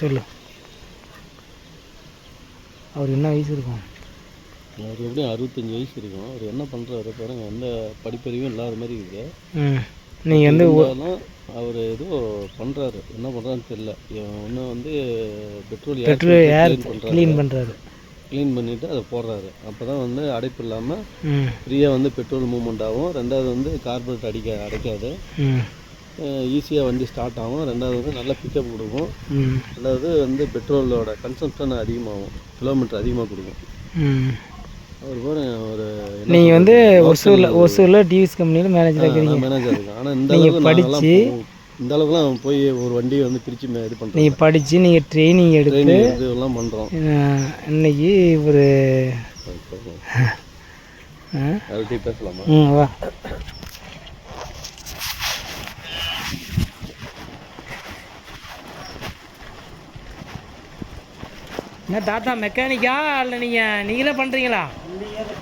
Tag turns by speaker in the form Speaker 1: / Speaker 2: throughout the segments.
Speaker 1: சொல்லு. அவர் என்ன வயசு இருக்கும்?
Speaker 2: அவருக்கு எப்படியும் அறுபத்தஞ்சு வயசு இருக்கும். அவர் என்ன பண்ணுறாரு பாருங்க எந்த படிப்பறிவும் இல்லாத மாதிரி இருக்குது.
Speaker 1: நீங்கள் வந்து
Speaker 2: அவர் ஏதோ பண்ணுறாரு என்ன பண்ணுறான்னு தெரியல. ஒன்று வந்து பெட்ரோல்
Speaker 1: பெட்ரோல் ஏர் க்ளீன் பண்ணுறாரு
Speaker 2: க்ளீன் பண்ணிவிட்டு அதை போடுறாரு. அப்போ தான் வந்து அடைப்பு இல்லாமல் ஃப்ரீயாக வந்து பெட்ரோல் மூவ்மெண்ட் ஆகும். ரெண்டாவது வந்து கார்பரேட் அடிக்க அடைக்காது. ஈஸியாக வண்டி ஸ்டார்ட் ஆகும். ரெண்டாவது வந்து நல்ல பிக்கப் கொடுக்கும். ரெண்டாவது வந்து பெட்ரோலோட கன்சம்ஷன் அதிகமாகும். கிலோமீட்டர் அதிகமாக கொடுக்கும். பாருங்க ஒரு
Speaker 1: நீங்கள் வந்து ஒசூரில் ஒசூரில் டிவிஎஸ் கம்பெனியில் மேனேஜராக இருக்கிறீங்க
Speaker 2: மேனேஜர் இருக்கேன். ஆனால் இந்த
Speaker 1: நீங்க
Speaker 2: அளவுக்கு நாங்கெல்லாம்
Speaker 1: படிச்சு-
Speaker 2: போ- இந்த அளவுக்குலாம் போய் ஒரு வண்டியை வந்து பிரித்து இது பண்ணுறோம்
Speaker 1: நீங்கள் படித்து நீங்கள் ட்ரைனிங் எடுத்து
Speaker 2: இதெல்லாம் பண்ணுறோம்
Speaker 1: இன்னைக்கு ஒரு
Speaker 2: பேசலாமா?
Speaker 1: ம் வா. என்ன தாத்தா மெக்கானிக்கா இல்லை நீங்கள் நீங்களே பண்ணுறீங்களா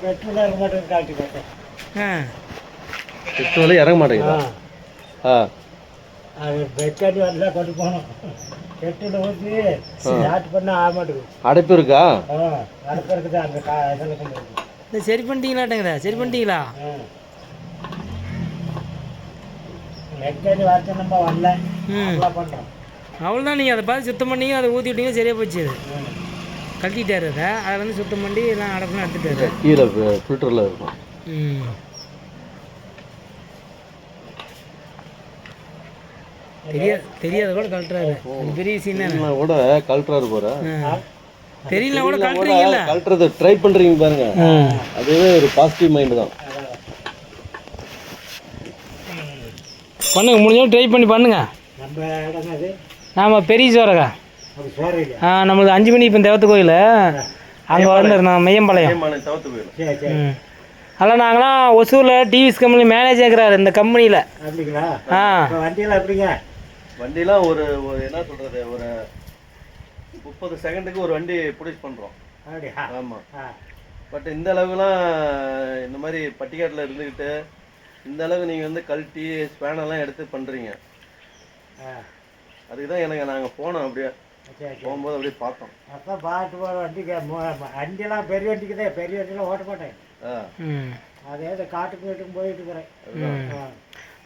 Speaker 3: பெட்ரோல் இறங்க காட்டி பார்த்தேன்
Speaker 1: ஆ.
Speaker 2: பெட்ரோலே இறங்க மாட்டேங்குதா? ஆ.
Speaker 3: அது பெட்காட்டி வரல கொண்டு போகணும். பெட்ரோல் ஊற்றி ஸ்டார்ட் பண்ண ஆக மாட்டேங்குது.
Speaker 2: அடைப்பு இருக்கா?
Speaker 3: ஆ அடுப்பு இருக்குது அந்த கா இதில் கொண்டு
Speaker 1: சரி பண்ணிட்டீங்களாட்டங்குதா சரி பண்ணிட்டீங்களா?
Speaker 3: மெக்கானி வார்த்தை நம்ம வரல. பண்ணுறோம்
Speaker 1: அவ்வளோதான் நீங்கள் அதை பார்த்து சுத்தம் பண்ணி அதை ஊற்றி விட்டீங்க சரியாக போச்சு அது. கழட்டிட்டாரு அதை அதை வந்து சுத்தம் பண்ணி எல்லாம் அடப்புன்னு எடுத்துட்டாரு
Speaker 2: கீழே ஃபில்டரில் இருக்கும்.
Speaker 1: ம். தெரியாது தெரியாத கூட கழட்டுறாரு. பெரிய
Speaker 2: நான் கூட கழட்டுறாரு போற
Speaker 1: தெரியல கூட கழட்டுறீங்கல்ல.
Speaker 2: கழட்டுறது ட்ரை பண்ணுறீங்க பாருங்க. அதுவே ஒரு பாசிட்டிவ் மைண்டு தான்.
Speaker 1: பண்ணுங்க முடிஞ்சாலும் ட்ரை பண்ணி பண்ணுங்க.
Speaker 3: நம்ம இடம் அது?
Speaker 1: நாம் பெரிய சோரகா. ஆ நம்மளுக்கு அஞ்சு மணி இப்போ தேவத்து கோயில். அங்கே வந்திருந்தோம் மெய்யம்பாளையம்
Speaker 2: தவிர்த்து போயிடும்
Speaker 3: சரி சரி.
Speaker 1: ம். அதில் நாங்களாம் ஒசூரில் டிவிஎஸ் கம்பெனி மேனேஜர் இருக்கிறாரு இந்த கம்பெனியில்
Speaker 3: அப்படிங்களா?
Speaker 1: ஆ.
Speaker 3: வண்டியெல்லாம் எப்படிங்க?
Speaker 2: வண்டிலாம் ஒரு ஒரு என்ன சொல்றது ஒரு முப்பது செகண்டுக்கு ஒரு வண்டி பிடிச்சி பண்ணுறோம் ஆமாம் பட் இந்த அளவுக்குலாம் இந்த மாதிரி பட்டிக்காட்டில் இருந்துக்கிட்டு இந்த அளவுக்கு நீங்கள் வந்து கழட்டி ஸ்பேனெல்லாம் எடுத்து பண்ணுறீங்க அதுக்கு தான் எனக்கு நாங்கள் போனோம் அப்படியே. போகும்போது அப்படியே பார்த்தோம்.
Speaker 3: அப்போ பாட்டு போகிற வண்டிக்கு வண்டியெல்லாம் பெரிய வண்டிக்கு தான் பெரிய வண்டியெல்லாம் ஓட்ட மாட்டேன். அதே இந்த காட்டுக்கு வீட்டுக்கு போயிட்டு இருக்கிறேன். ஆ.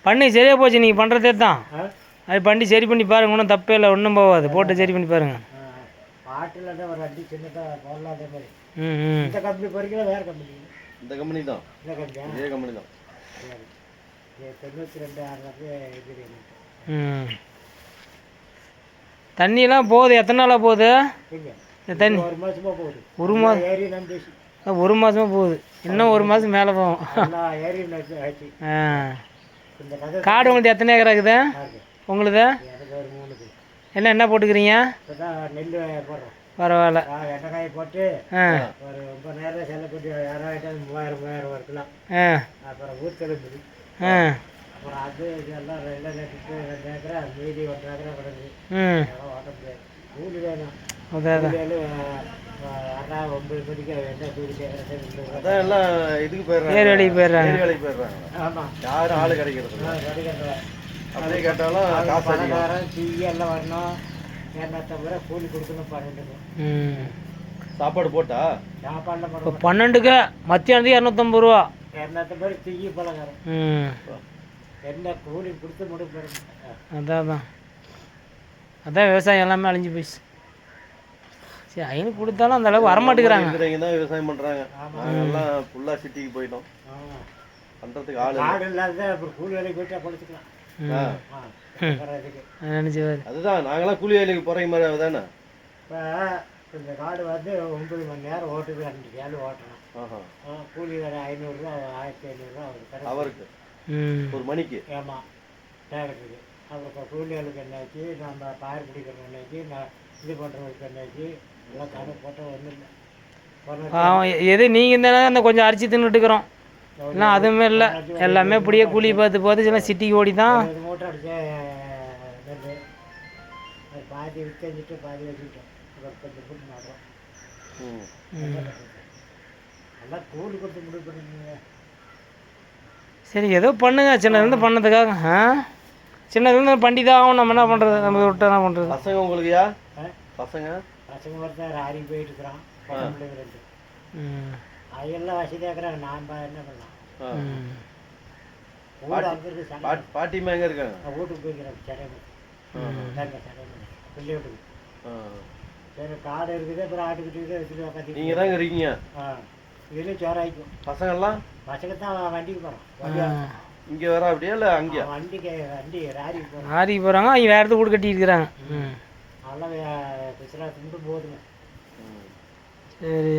Speaker 1: பண்ணி சரியாக போச்சு நீங்கள் பண்ணுறதே தான்? அது பண்ணி சரி பண்ணி பாருங்க ஒன்றும் தப்பே இல்லை ஒன்றும் போகாது. போட்டு சரி பண்ணி பாருங்க.
Speaker 3: பாட்டில் தான் ஒரு வண்டி சின்னதாக போடலாம் அதே மாதிரி.
Speaker 1: ம் ம்.
Speaker 3: இந்த கம்பெனி போறீங்களா வேறு கம்பெனி
Speaker 2: இந்த கம்பெனி தான்.
Speaker 3: இந்த கம்பெனியா
Speaker 2: இதே கம்பெனி தான்.
Speaker 3: தொண்ணூற்றி ரெண்டு எனக்கு
Speaker 1: ம். தண்ணியெல்லாம் போகுது. எத்தனை நாளாக போகுது? இந்த தண்ணி
Speaker 3: ஒரு மாதமாக போகுது.
Speaker 1: ஒரு மா
Speaker 3: ஏரி நம்பேசி
Speaker 1: ஒரு மாதமாக போகுது. இன்னும் ஒரு மாதம் மேலே போகும். ஆ. காடு உங்களுக்கு எத்தனை ஏக்கர் இருக்குது. உங்களுது? என்ன என்ன போட்டுக்கிறீங்க?
Speaker 3: நெல் போடுறோம்.
Speaker 1: பரவாயில்ல.
Speaker 3: எண்ணெய் போட்டு ஒரு ரொம்ப நேரம் பண்ணி யாராவது மூவாயிரம் மூவாயிரம் இருக்கலாம் அப்புறம் ஊத்தெலும்புது
Speaker 1: ஆ.
Speaker 3: அப்புறம் அது இதெல்லாம் ரெண்டு ரெண்டு ஏக்கரா மீதி ஒன்றரை ஏக்கரா
Speaker 1: அதான்
Speaker 2: எல்லாம் இதுக்கு போயிடுறாங்க.
Speaker 1: ஏர் வேலைக்கு போயிடுறாங்க.
Speaker 2: ஏரி வேலைக்கு போயிடுறாங்க.
Speaker 3: ஆமாம்
Speaker 2: யாரும் ஆள் கிடைக்கிறது அப்படியே கேட்டாலும் காசு
Speaker 3: பணக்காரன் டீ எல்லாம் வரணும். இரநூத்தம்பது ரூபா கூலி கொடுக்கணும் பன்னெண்டுக்கு
Speaker 1: ம்.
Speaker 2: சாப்பாடு போட்டா?
Speaker 1: இப்போ
Speaker 3: பண்ண
Speaker 1: பன்னெண்டுக்கு மத்தியானத்துக்கு இரநூத்தம்பது ரூபா.
Speaker 3: இரநூத்தம்பது டீ பழங்காரன்
Speaker 1: ம்.
Speaker 3: என்ன கூலி கொடுத்து முடிவு
Speaker 1: அதான் அதான். அதான் விவசாயம் எல்லாமே அழிஞ்சு போயிடுச்சு. சரி ஐநூறு கொடுத்தாலும் அந்த அளவுக்கு வரமாட்டேங்கிறாங்க.
Speaker 2: தான் விவசாயம் பண்றாங்க. நாங்கெல்லாம் ஃபுல்லா சிட்டிக்கு போயிட்டோம். பண்றதுக்கு ஆள்.
Speaker 3: காடு இல்லாத அப்புறம் கூலி வேலைக்கு போயிட்டா படிச்சுக்கலாம்
Speaker 2: ஆ.
Speaker 1: நினச்சிவாரு
Speaker 2: அதுதான் நாங்கெல்லாம் கூலி வேலைக்கு போறீங்க மாதிரி தானே?
Speaker 3: இப்போ இந்த காடு வந்து ஒன்பது மணி நேரம் ஓட்டுது அஞ்சு கேளு ஓட்டணும். கூலி வேறு ஐநூறுரூவா ஆயிரத்தி ஐநூறுரூவா அவருக்கு
Speaker 2: அவருக்கு?
Speaker 1: ம்.
Speaker 2: ஒரு மணிக்கு?
Speaker 3: ஆமாம் டேரக்டருக்கு அப்புறம் இப்போ கூலி ஆளுக்கு என்னாச்சு நம்ம பார் பிடிக்கிறது என்னாச்சு நான் இது பண்ணுறவங்களுக்கு என்னாச்சு
Speaker 1: பாவம் எது நீங்கள் தானே அந்த கொஞ்சம் அரிசி தின்னுட்டுக்கிறோம் இல்லை அதுவுமே இல்லை. எல்லாமே இப்படியே கூலி பார்த்து பார்த்து சில சிட்டிக்கு ஓடி தான்.
Speaker 3: பாதி விற்று பாதி வச்சுக்கிட்டோம்.
Speaker 1: சரி ஏதோ பண்ணுங்க. சின்ன இருந்து பண்ணதுக்காக ஆ? சின்னதுலேருந்து பண்டி தான் ஆகும் நம்ம என்ன பண்ணுறது நம்ம விட்டு என்ன பண்ணுறது
Speaker 2: பசங்க உங்களுக்குயா? பசங்க?
Speaker 3: பசங்க ஒருத்தர் ராரி போயிட்டு இருக்கிறான் பொண்ணு பிள்ளைங்க ரெண்டு
Speaker 1: ம்.
Speaker 3: அதெல்லாம் வசதியாக இருக்கிறாங்க நான் பா- என்ன பண்ணலாம்? ஊர் அங்கே இருக்கு
Speaker 2: பாட்டிமா எங்க இருக்காங்க?
Speaker 3: வீட்டுக்கு போய்க்கிறேன். சடையன் பிள்ளை வீட்டுக்கு. சரி காடு இருக்குது அப்புறம் ஆட்டுக்கிட்டு வச்சுட்டு உட்காந்து
Speaker 2: நீங்க தாங்க இருக்கீங்க?
Speaker 3: ஆ. இதுலேயும் சோறாய்க்கும்
Speaker 2: பசங்கெல்லாம்?
Speaker 3: பசங்க தான் வண்டிக்கு போகிறோம்
Speaker 2: இங்க வர அப்படியா இல்ல அங்கேயா?
Speaker 3: வண்டிக்கு வண்டி ராரிக்கு போகிறோம்
Speaker 1: ஆரிக்கு போகிறாங்க அவங்க வேறு இடத்துக்கு வீடு கட்டி இருக்கிறாங்க. ம்.
Speaker 3: நல்லா குஜராத் மட்டும்
Speaker 2: போதுங்க.
Speaker 1: சரி.